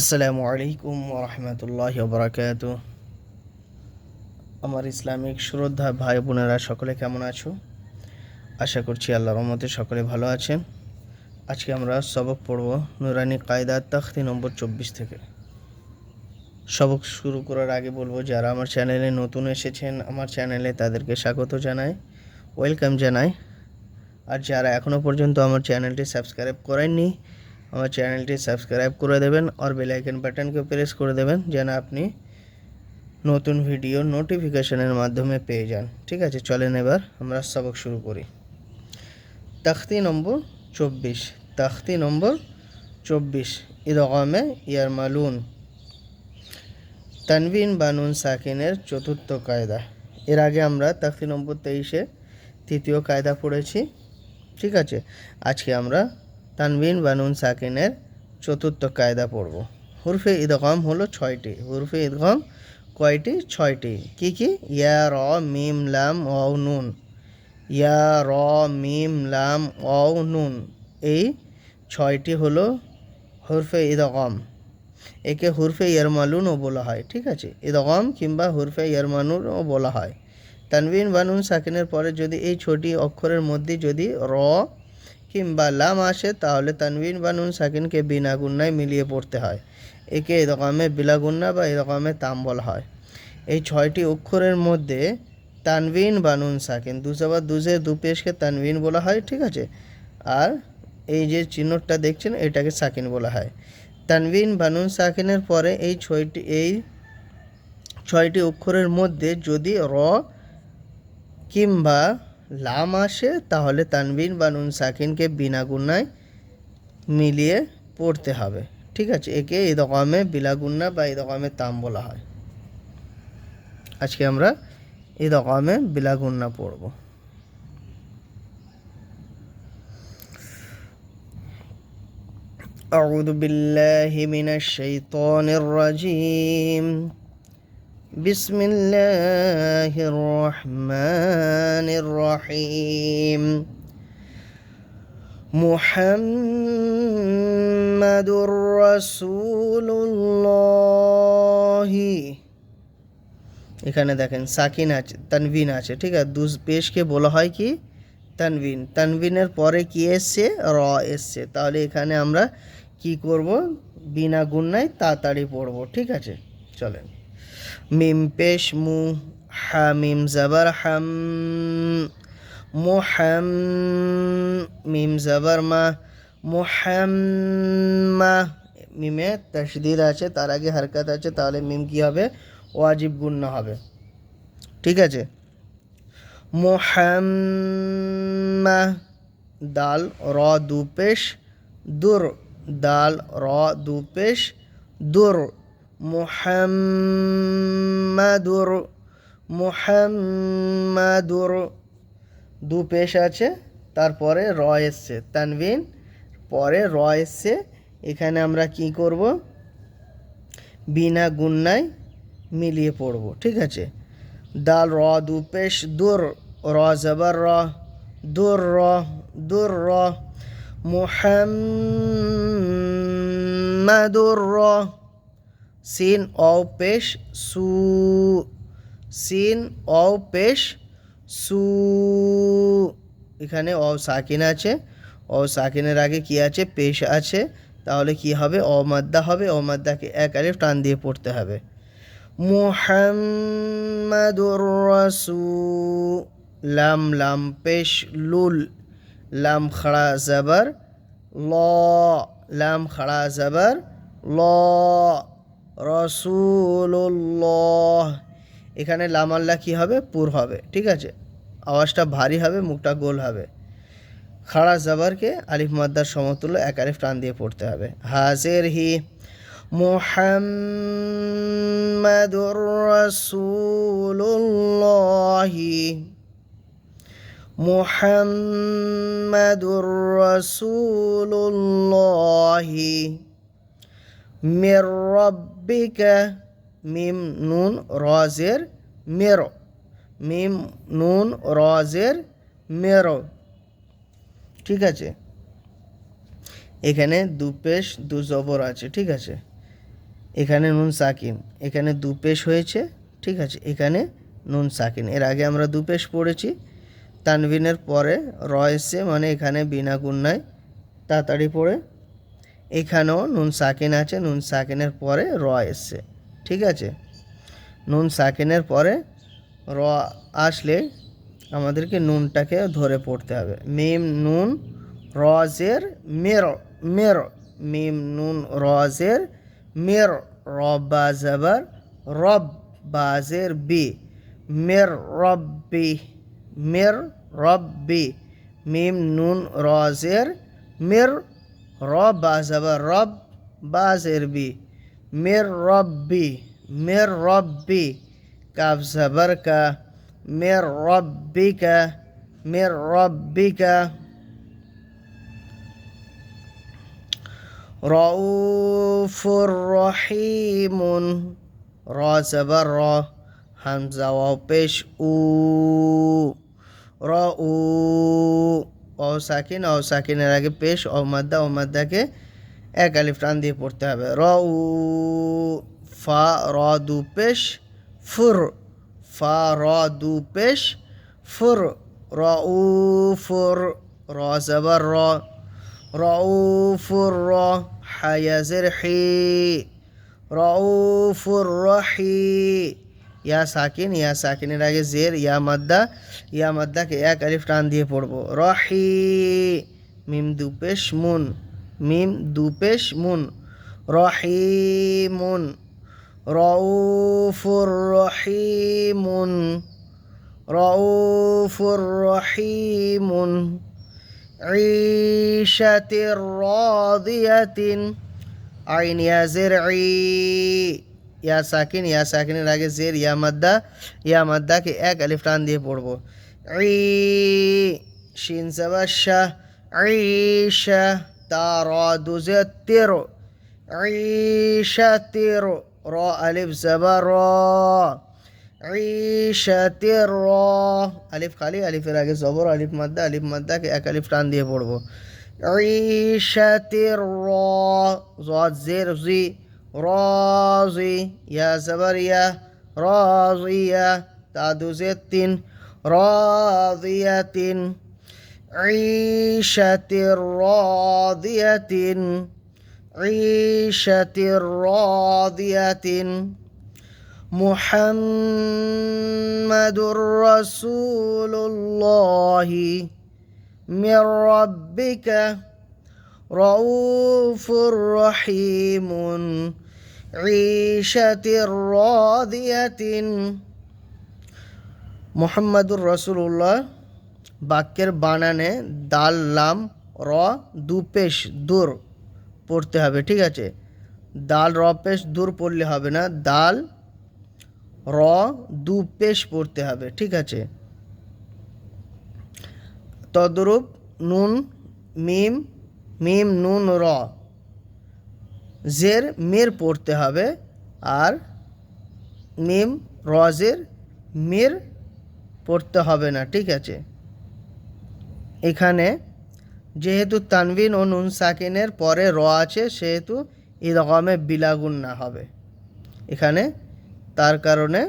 আসসালামু আলাইকুম রহমতুল্লাহ বরাকাত আমার ইসলামিক শ্রদ্ধা ভাই বোনেরা, সকলে কেমন আছো? আশা করছি আল্লাহ রহমতে সকলে ভালো আছেন। আজকে আমরা সবক পড়ব নুরানি কায়দা তাখতি নম্বর চব্বিশ থেকে। সবক শুরু করার আগে বলব, যারা আমার চ্যানেলে নতুন এসেছেন, আমার চ্যানেলে তাদেরকে স্বাগত জানাই, ওয়েলকাম জানাই। আর যারা এখনও পর্যন্ত আমার চ্যানেলটি সাবস্ক্রাইব করেননি আমার চ্যানেলটি সাবস্ক্রাইব করে দেবেন আর বেল আইকন বাটনকে প্রেস করে দেবেন যেন আপনি নতুন ভিডিও নোটিফিকেশনের মাধ্যমে পেয়ে যান। ঠিক আছে, চলেন এবার আমরা সবক শুরু করি। তাখতি নম্বর চব্বিশ। তাখতি নম্বর চব্বিশ। ইদগামে ইয়ার মালুন তানবিন বানুন সাকিনের চতুর্থ কায়দা। এর আগে আমরা তাখতি নম্বর তেইশে তৃতীয় কায়দা পড়েছি। ঠিক আছে, আজকে আমরা তানবিন বানুন সাকিনের চতুর্থ কায়দা পড়ব। হুরফে ইদগম হলো ছয়টি। হুরফে ইদগম কয়টি? ছয়টি। কি কি? ইয়া, র, মিম, লাম অ নুন। ইয়া, র, মিম, লাম অ নুন। এই ছয়টি হলো হুরফে ইদগম। একে হুরফে ইয়ারমালুনও বলা হয়, ঠিক আছে? ইদগম কিংবা হুরফে ইয়ারমানুনও বলা হয়। তানবিন বানুন সাকিনের পরে যদি এই ছটি অক্ষরের মধ্যে যদি র কিংবা লাম আসে, তাহলে তানবিন বা নুন সাকিনকে বিনা গুন্নায় মিলিয়ে পড়তে হয়। একে এরকমে বিলা গুন্না বা এরকমে তাম বলা হয়। এই ছয়টি অক্ষরের মধ্যে তানবিন বা নুন সাকিন দুসাবার দুজে, দু পেশকে তানবিন বলা হয়, ঠিক আছে? আর এই যে চিহ্নটা দেখছেন, এটাকে সাকিন বলা হয়। তানবিন বানুন সাকিনের পরে এই ছয়টি এই ছয়টি অক্ষরের মধ্যে যদি র কিংবা লাম আসে তাহলে তানবিন বা নুন সাকিনকে বিনা গুন্নায় মিলিয়ে পড়তে হবে ঠিক আছে একে এই দকামে বিলা গুন্না বা এই দকামে তাম বলা হয় আজকে আমরা এই দকামে বিলা গুন্না পড়ব أعوذ بالله من الشيطان الرجيم بسم الله الرحمن الرحيم محمد رسول الله এখানে দেখেন সাকিন আছে তানবিন আছে ঠিক আছে দুস পেশকে বলা হয় কি তানবিন তানবিনের পরে কি এসছে র এসছে তাহলে এখানে আমরা কি করব বিনা গুন্নায় তাড়াতাড়ি পড়বো ঠিক আছে চলেন মিম পেশ মু হা মিম জবর হাম মুহাম মিম জবর মা মুহাম্মা মিমে তসদিদ আছে, তার আগে হরকত আছে, তাহলে মিম কি হবে? ওয়াজিব গুন্না হবে। ঠিক আছে? মুহাম্মা দাল, র, দু পেশ, দুর, দাল, র, দু পেশ, দুর। মুহাম্মাদুর মুহাম্মাদুর। দু পেশ আছে, তারপরে র এসছে। তানবিন পরে র এসছে। এখানে আমরা কি করব? বিনা গুন্নায় মিলিয়ে পড়ব, ঠিক আছে? দাল, র, দু পেশ, দুর, র, জবর, র, দুর র দুর, র। মুহাম্মাদুর র সিন অ পেশ সু, সিন অ পেশ সু। এখানে অ সাকিন আছে। অ সাকিনের আগে কি আছে? পেশ আছে। তাহলে কি হবে? অমাদ্দা হবে। অমাদ্দাকে এক আলিফ টান দিয়ে পড়তে হবে। মুহাম্মাদুর রাসু লাম লাম, পেশ, লুল। লাম, খড়া, জবর, ল। লাম, খড়া, জবর, ল। রসুল্লাহ এখানে লামাল্লা কি হবে? পুর হবে, ঠিক আছে? আওয়াজটা ভারী হবে, মুখটা গোল হবে। খাড়া জবরকে আলিফ মাদ্দার সমতুল্য এক আলিফ টান দিয়ে পড়তে হবে। হাজের হি মুহাম্মাদুর রাসূলুল্লাহি। মুহাম্মাদুর রাসূলুল্লাহি। মির মিম নুন রজের মেরো, মিম নুন রজের মেরো। ঠিক আছে? এখানে দু পেশ, দু জবর আছে, ঠিক আছে? এখানে নুন সাকিন, এখানে দু পেশ হয়েছে, ঠিক আছে? এখানে নুন সাকিন। এর আগে আমরা দু পেশ পড়েছি, তানভিনের পরে র এসছে মানে এখানে বিনা গুন্নায় তাড়াতাড়ি পড়ে। এখানেও নুন সাকিন আছে, নুন সাকিনের পরে র এসছে, ঠিক আছে? নুন সাকিনের পরে র আসলে আমাদেরকে নুনটাকে ধরে পড়তে হবে। মিম নুন রজের মের মের, মিম নুন রজের মের জবর রব বাজের বি, মের রব্বি মের রব্বি, মিম নুন রজের মের রব বাজবর রব বাজের বি মের রব্বি মের রব্বি কাব জবর কা মের রব্বিকা মের রব্বিকা রউফুর রহিমুন র জবর র হামজা ওয়াও পেশ উ র উ অ সাকিন অ আগে পেশ অ মাদ্দা মাদ্দাকে এক আলিফ টান দিয়ে পড়তে হবে। র, উ, ফা, র, দু, পেশ, ফুর। ফা, র, দু, পেশ, ফুর। র, উ, ফুর। র, জবর, র। রউফুর র, হায়াজের, হি। রউফুর রহি ইয়া সাকিন ইয়া সাকিনের আগে জের ইয়া মাদ্দা ইয়া মাদ্দাকে এক আলিফ টান দিয়ে পড়বো রহি মিম দুপেশ মুন মিম দুপেশ মুন রহিমুন রউফুর রহিমুন রউফুর রহিমুন عيشة راضية আইন ইয়া জের ইয়া সাকিন, ইয়া সাকিনের আগে জের, ইয়া মাদ্দা, ইয়া মাদ্দাকে এক আলিফ টান দিয়ে পড়ব। ই শিন সাবাশা ঈশা তা র দুজে তেরো ঈশা তেরো, র আলিফ জাবা র ঈশাতের র। আলিফ খালি, আলিফের আগে জবর, আলিফ মাদ্দা, আলিফ মাদ্দাকে এক আলিফ টান দিয়ে পড়ব। ঈশাতের র জের, জি راضي يا زبرية راضية تعدو زيت راضية عيشة راضية عيشة راضية محمد رسول الله من ربك رؤوف رحيم. عيشة راضية মোহাম্মদুর রসুল্লাহ বাক্যের বানানে দাল লাম র দু পেশ দূর পড়তে হবে ঠিক আছে দাল র পেশ দূর পড়লে হবে না দাল র দু পেশ পড়তে হবে ঠিক আছে তদরূপ নুন মিম মিম নুন র জের মের পড়তে হবে আর মিম রজের মের পড়তে হবে না, ঠিক আছে? এখানে যেহেতু তানবিন ও নুন সাকিনের পরে র আছে, সেহেতু ঈদগমে বিলাগুন না হবে। এখানে তার কারণে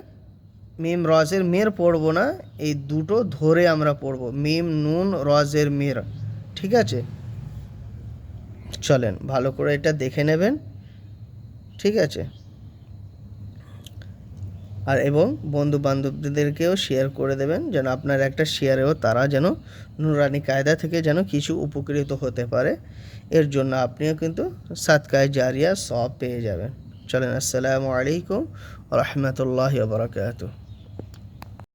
মিম রজের মের পড়ব না, এই দুটো ধরে আমরা পড়ব। মিম, নুন, রজের, মের, ঠিক আছে? চলেন, ভালো করে এটা দেখে নেবেন। ঠিক আছে? আর এবং বন্ধু বান্ধবদেরকেও শেয়ার করে দেবেন, যেন আপনার একটা শেয়ারেও তারা যেন নুরানি কায়দা থেকে যেন কিছু উপকৃত হতে পারে। এর জন্য আপনিও কিন্তু সাতকায় জারিয়া সব পেয়ে যাবেন। চলেন, আসসালামু আলাইকুম রহমতুল্লাহ বারকাত